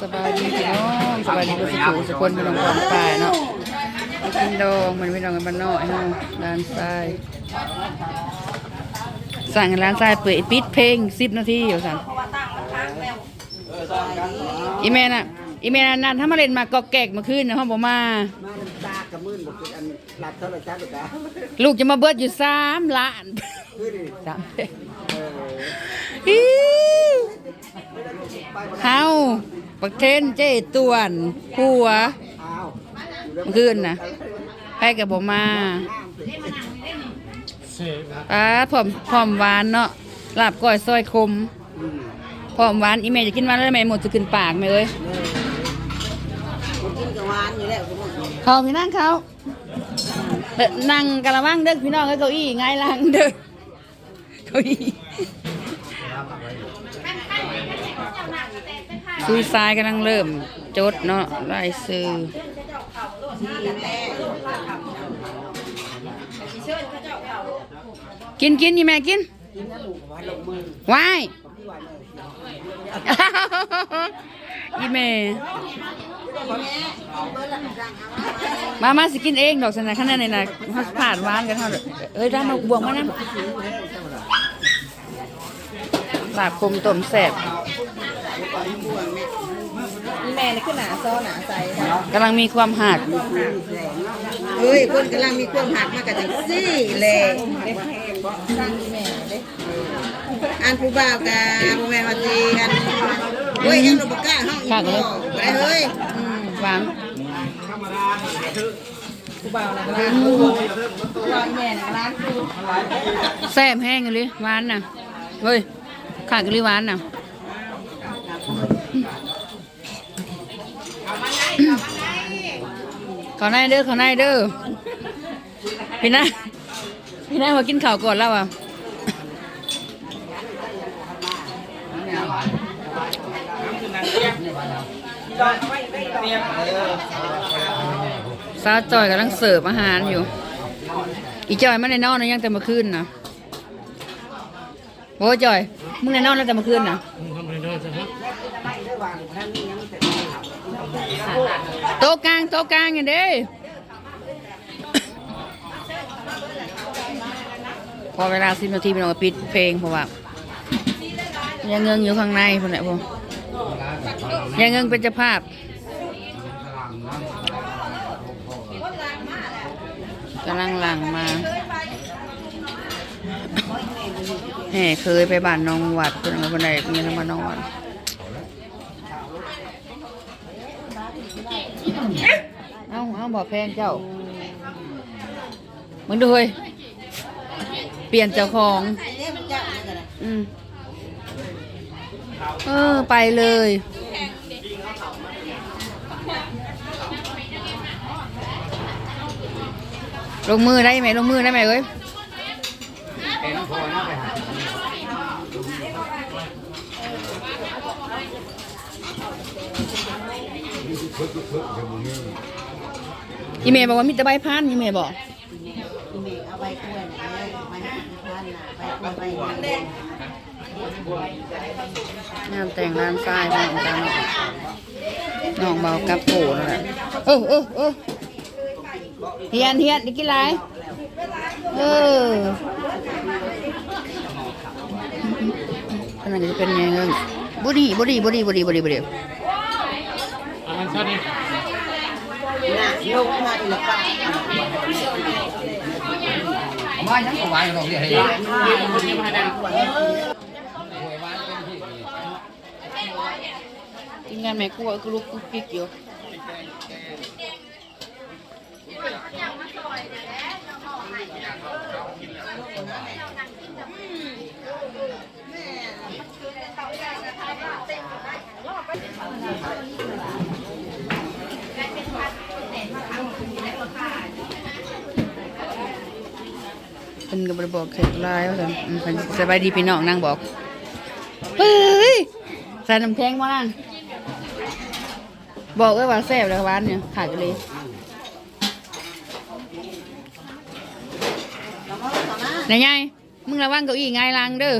สบายดีพี่น้องสบายดีก็สุขุสุคนพี่น้องความตายเนาะมากินดองมันพี่น้องกันบ้านนอกเนาะร้านทรายสั่งให้ร้านทรายเปิดปิดเพลงสิบนาทีอยู่สั่งอีแม่น่ะอีแม่นั่นถ้ามาเล่นมากอกแกกมาขึ้นนะห้องบ่มามาน้ำตากับมื่นบอกอันหลับเท่าไหรจ้าตุ๊กตาลูกจะมาเบิดอยู่สามล้านคือดิสาม เอออิ๊วเฮาปักเทนเจ้ตวนผัวอ้าวเมื่อคืนนะให้กับผมมาป้าผอมผอมหวานเนาะลาบก้อยซอยคมอืมผอมหวานอีเมจะกินหวานแล้วแม่หมดจะขึ้นปากไหมเอ้ยคนกินกับหวานอมเขาพี่นั่งเขานั่งกะละว่างเด้อพี่น้องก็เก้าอี้ไงายลังเด้อเก้าอี้ ซูซายกำลังเริ่ม จดเนาะไล่ซื้อกินกินนี่แม่กินกินน้ำหมูกับหวานลงมือวายกับพี่หวานเลยอีเมมามาสิกินเองดอกสนะขนาดไหนนะมาผ่านหวานกันเท่าเด้อเอ้ยด้านนกบวงมานะลาบคมต้มแซ่บ มีแม่นี่คือหนาซ้อหนาใสกำลังมีความหักเฮ้ยคนกำลังมีความหักมากันจังซี่เลยอันผู้บ่าวกับผู้แม่มาตีกันเฮ้ยยังหนูบกล้าห้องอีกบ่ไปเฮ้ยอืมหวานผู้บ่าวนะร้านผู้บ่าวแม่นะร้านผู้แซ่บแห้งเลยหวานน่ะเฮ้ยขาดกันเลยหวานน่ะ ขอในเด้อขอในเด้อพี่นาพี่นามากินข้าวก่อนแล้วอะสาจอยกำลังเสิร์ฟอาหารอยู่ อีจอยมันในนอนนะยังแต่มื่อคืนนะโอ้จอย มึงในนอนแล้วแต่มื่อคืนนะ โต๊ะกลางโต๊ะกลางอย่างเด้พอเวลาสิบนาทีพี่น้องปิดเพลงเพราะว่ายังเงิงอยู่ข้างในพวกนี้พวกยังเงิงเป็นเจ้าภาพกำลังหลังมาแห่เคยไปบ้านน้องวัดเพื่อนกับคนใดมีทั้งบ้านน้องวัด เอาเอาบอกแพงเจ้ามึงดูเฮ้ยเปลี่ยนเจ้าของอืมเออไปเลยลงมือได้ไหมลงมือได้ไหมเอ้ย อีเมย์บอกว่ามีแต่ใบพันอีเมย์บอกเอาใบกล้วยนะใบพันนะใบกล้วยใบงานแต่งร้านทรายของกันน้องเบากับโผนั่นแหละเออเออเออเทียนเทียนนี่กินอะไรเอออันนั้นก็จะเป็นไงเงี้ยบุรีบุรีบุรีบุรีบุรีบุรี น่ะลงมาอีกป่ะมายังก็ไหวเราเรียกให้ทีมงานแม่กลัวก็ลุกกุ๊กกิ๊กอยู่ เป็นกับบริบอกเขตลายว่าซั่นอืมเพิ่นสบายดีพี่น้องนั่งบอกเฮ้ยใส่น้ำแข็งมานั่งบอกไว้ว่าแซ่บแล้วหวานเนี่ยขาดกันเลยนายยายมึงระวังเก้าอี้ไงายลังเด้อ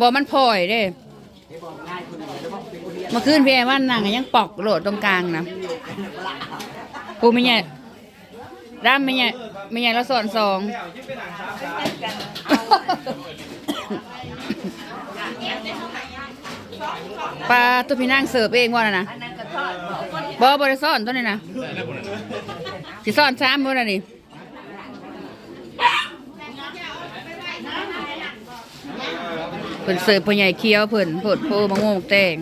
บอกมันพลอยเด้อกง่ายเมื่อคืนพี่ไอ้วันนั่งยังปอกโหลดตรงกลางนะปูไม่ให ญ่ร่ำไม่ใหญ่ไม่ใหญ่แล้วสอนสองปลาตัวพี่นั่งเสิร์ฟเองว่าน่ะนะบอบริซ่อนตัวนี้นะสิซ่อนซ้ำบ่น่ะนี่เพิ่นเสิร์ฟพ่อใหญ่เคี้ยวเพิ่นโพดโพมะม่วงแตง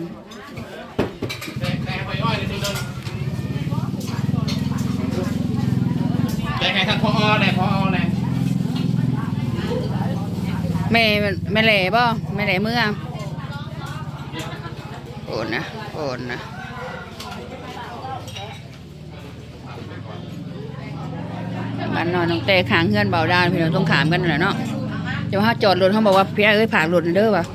แต่ไงท่านพ่อแน่พอแน่แม่แม่แหล่บ่แม่แหล่เมื่อโอนนะโอนนะบ้านนอนน้องแต่ขางเฮือนเบาดานพี่น้องต้องขามกันนั่นแหละเนาะเดี๋ยวเขาจอดรถเขาบอกว่าพี่เอ้ยผ่านรถเด้อวะ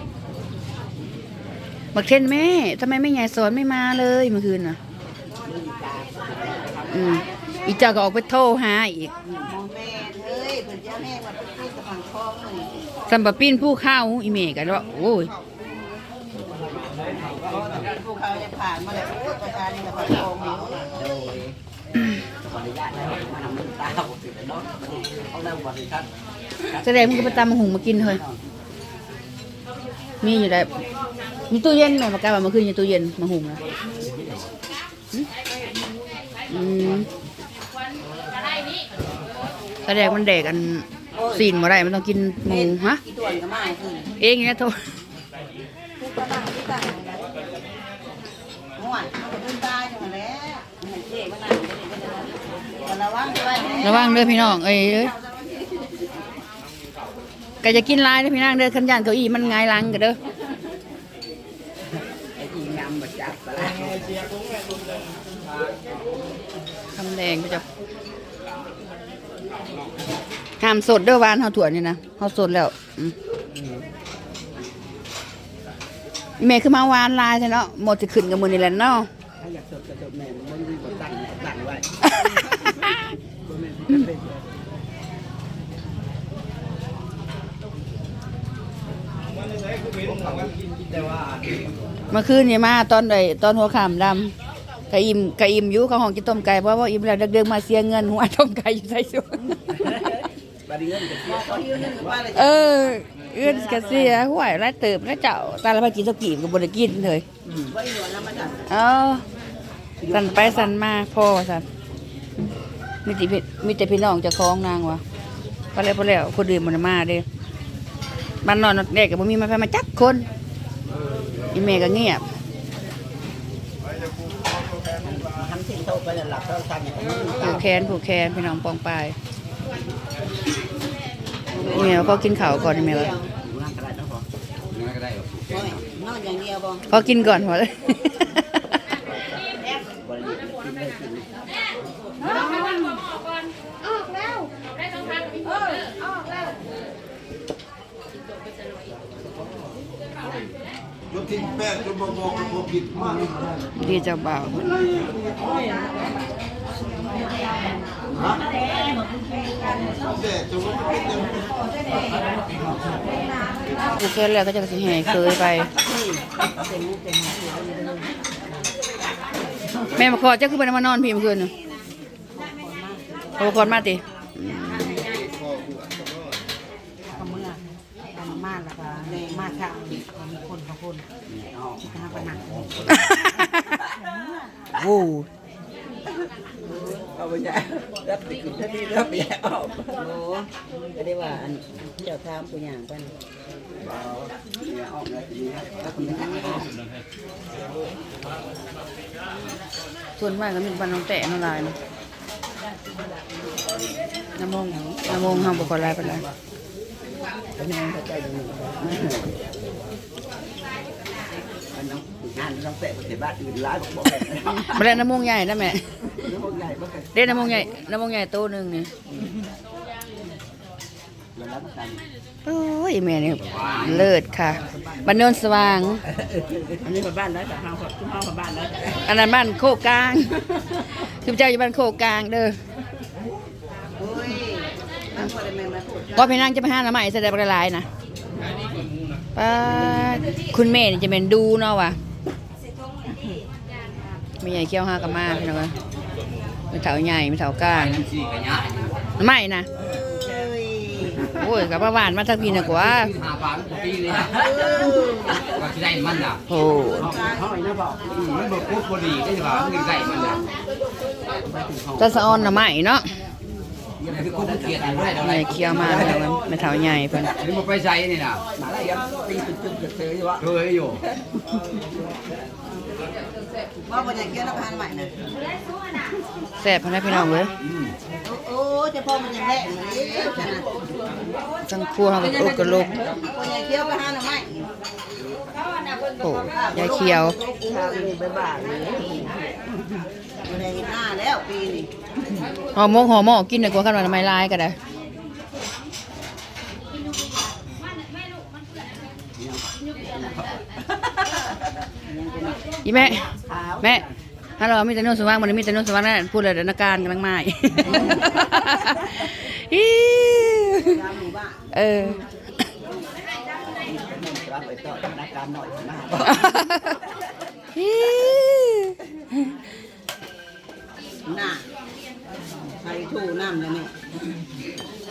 บักเทนแม่ทำไมไม่ใหญ่สอนไม่มาเลยเมื่อคืนน่ะ อืม อีเจ้าก็ออกไปโทรหาอีกมองแม่เฮ้ยเพิ่นจะแม่ว่าเป็นกระพังคองเลยสัมปะปิ้นผู้เข้าอีเมกันว่าโอ้ยภูเขาจะผ่านมาแล้วโอ้ยประชานี่กระพังคองอยู่โดยขออนุญาตนะมานำมือตาผมติดเนาะเอาเริ่มวันที่ท่านแสดงมึงก็ไปตามมาหุงมากินเฮ้ยมีอยู่ได้มีตู้เย็นไหมปากกาแบบเมื่อคืนอยู่ตู้เย็นมาหุงนะหึอืม แสดงมันเด็กอันซีนมาได้มันต้องกินหมูฮะอีตัวนก็มาขึ้นเองเนี่ยโทษม่วนเอาไปขึ้นตายจังแล้วเห็นเจ๊มานั่งก็ระวังด้วยแม่ระวังเด้อพี่น้องเอ้ยเอ้ยก็จะกินลายเด้อพี่น้องเด้อขันยานเก้าอี้มันหงายหลังกันเด้อไอ้ยิงนำมาจับปลาคำแดงก็จะ ห้ามสดเด้อหวานเฮาถั่วนี่นะเฮาสดแล้วอืมแม่คือมาหวานลายใช่เนาะหมดจะขึ้นกับมือนี่แหละเนาะ ถ้าอยากสดกระจกแม่มันมีบทตั้งตั้งไว้บ่แม่นสิเป็น เมื่อคืนนี่มาตอนใดตอนหัวค่ำดำกะอิ่มกะอิ่มอยู่เขาห้องกินต้มไก่เพราะว่าอิ่มแล้วเดิกๆมาเสียเงินหัวต้มไก่อยู่ใส่ชุด บาดเงินก็เสียเขายืนนึงว่าเลยเออ เอื้อนกะเสียห่วยไรเติบไรเจ้าตาละพากินสกีบกับบไดกินเลยว่าอีหนวลนำมาจับเอาสันไปสันมาพ่อสันมีแต่พี่มีแต่พี่น้องเจะคล้าของนางวะพอแล้วพอแล้วคนอื่นมันมาเด้บ้านนอนเด็กกับบ่มีมาไปมาจักคนอีเมก็เงียบ ทำสิ่งเท่าไปแล้วหลับเท่าทันอย่างนี้ ผูกแขนผูกแขนพี่น้องปองปลาย อีเมลก็กินข้าวก่อนอีเมลร่างกายต้องพองั้นก็ได้โอ้ยนอนอย่างเดียวบ่พอกินก่อนพอเลยด้กินรถทิ้งแป้งจนมาบอกกับผมผิดมากดีเจ้าบ่า วแต่จะว่าเป็นยังผูกแขนแล้วก็จะสิแห่เคยไป แม่มาขอเจ้าคือไปมานอนพี่เมื่อคืนน่ะโอ้ก่อนมาติก็เมื่อกันมาแล้วก็มาค่ะมีคนกับคนที่ทำกันหนักโอ้ เอาไปใหญ่รับไปกินท่านี้รับไปใหญ่ออกโอ้ก็ได้ว่าอันเจ้าทามตัวอย่างกแล้วทีนี้ถ้าคุณไม่ทำส่วนมากก็มีบ้านน้องแตะน้องลายเนาะน้ำมงน้ำมงห้ามบุคคลลายเป็นไรก็ยังเข้าใจอยู่อันน้อ งงานน้องเตะประเทศบ้านอื่นร้ายบอกบอกแบบนี้มาแล้วน้ำมงใหญ่นะแม่น้องใหญ่บ่เคยเด้น้ำมงใหญ่น้ำมงใหญ่โตหนึ่งนี่แล้วรับกันโอ้ยแม่นี่เลิศค่ะบ้านโนนสว่าง อันนี้มาบ้านแล้วแต่ห้างทุกห้างมาบ้านแล้วอันนั้นบ้านโคกกลาง คือเจ้าอยู่บ้านโคกกลางเด้อโอ้ยมันพอได้แม่มาพูดก็พี่นางจะไปห้าน้ำใหม่แสดงละลายนะป้าดคุณแม่นี่จะเป็นดูเนาะวะไม่ใหญ่เขี้ยวห้ากับมาพี่น้องเอ้ยไม่เถาใหญ่ไม่เถากลางน้ำซีกระยะไม่นะเอ้ยโอ้ยกับประวานมาทักพี่นะกว่าหาปลาทุกปีเลยก็จะได้มันอะโอ้ห้อยนะบอกมันบอกพูดพอดีได้ป่ะมันได้มันอะตาสะออนนะไม่เนาะยังคือคนเกลียดอยู่ด้วยใหญ่เขี้ยวมาพี่น้องเอ้ยไม่เถาใหญ่เพิ่นนี่มันไปใส่นี่นะมาแล้วยังตีจุดๆจะเจออยู่วะเคยอยู่ ว่าบ่อยากเกี่ยวน้ำพันใหม่นะแซ่บพะนะพี่น้องเว้ยโอ้เจะพ่อมันยังแหลกเลยจ้ะนะทั้งครัวเขาก็โอกกระโลกบ่อยากเกี่ยวไปหาหน่อไม้โอ้ยายเขียวทางนี้ไปบ้านเลยบ่ได้เห็นหน้าแล้วปีนี้หอมมกหอมหมอกินดีกว่าขนมไม้ลายก็ได้ อีแม่ แม่ฮัลโหลมีแต่นุ่นสว่างมันมีแต่นุ่นสว่างนั่นพูดเลยเดี๋ยวนาการกำลังมาอีกอีตามหมู่บ้านเออรับไปต่อนักการหน่อยนะอีหน้าใส่ถูน้ำเลยแม่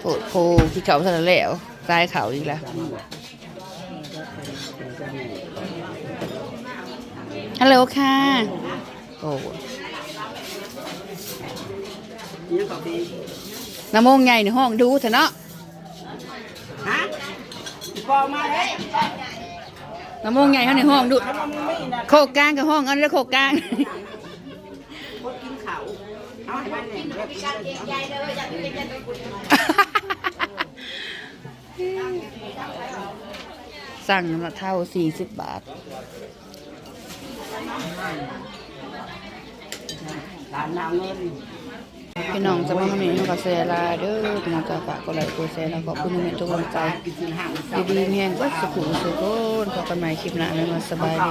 โผล่โผล่ที่เขาสารแล้วตายเขาอีกแล้ว ฮัลโหลค่ะ โอ้ยังก็ดีน้ำมงใหญ่ในห้องดูเถอะเนาะฮะพอมาเลยน้ำมงใหญ่เขาในห้องดู โคกกลางกับห้องอันนี้โคกกลางคนกินข้าวเอาให้มันเนี่ยแบบนี้สั่งน้ำหนักเท่าสี่สิบบาท ร้านนางเงินพี่น้องจะมาทำนี้กับเซลาเด้อพี่น้องจะฝากกดไลค์กดแชร์แล้วก็คุณที่มีทุกกำลังใจกินสินห้างดีๆแห้งก็สุขุสุขนพบกันใหม่คลิปหน้าให้มาสบายดี